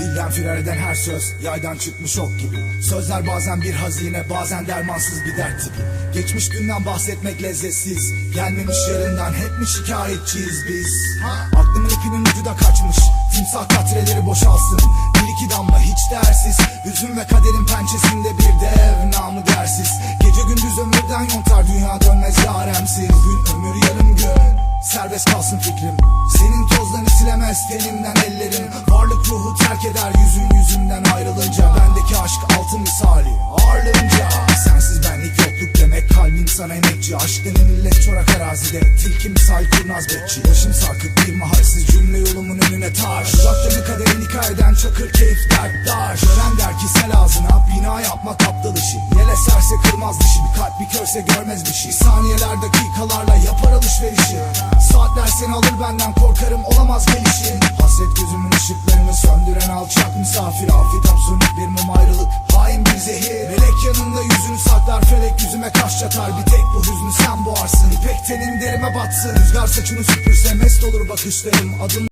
dilden firar eden her söz Yaydan çıkmış ok gibi. Sözler bazen bir hazine bazen dermansız bir dert tipi. Geçmiş günden bahsetmek lezzetsiz. Gelmemiş yarından hep mi şikayetçiyiz biz. Aklımın ipinin ucu da kaçmış. Timsah katreleri boşalsın. Bir iki damla hiç değersiz. Hüzün ve kaderin pençesinde bir dev namı dersiz. Gece gündüz ömürden yontar dünya dönmez yaremsiz Serbest kalsın fikrim. Senin tozdan silemez tenimden ellerim. Varlık ruhu terk eder yüzün yüzümden ayrılınca. Bendeki aşk altın misali ağırlığınca. Sensiz benlik yokluk demek kalbim sana emekçi. Aşk millet çorak arazide Tilki misal kurnaz bekçi. Başım sarkık bir mahalsiz cümle yolumun önüne taş. Uzaktanı kaderin hikayeden çakır keyif dert daş Gören der ki sel ağzına bina yapmak aptal işi. Yel eserse kırmaz dişi. Bir kalp bir körse görmez bir şey. Saniyeler dakikalarla yapar alışverişi Seni alır benden korkarım olamaz gelişin Hasret gözümün ışıklarını söndüren alçak misafir Afet absürt bir mum ayrılık hain bir zehir. Melek yanında yüzünü saklar felek yüzüme kaş çatar. Bir tek bu hüznü sen boğarsın. İpek tenin derime batsın. Rüzgar saçını süpürse mest olur bakışlarım. Adım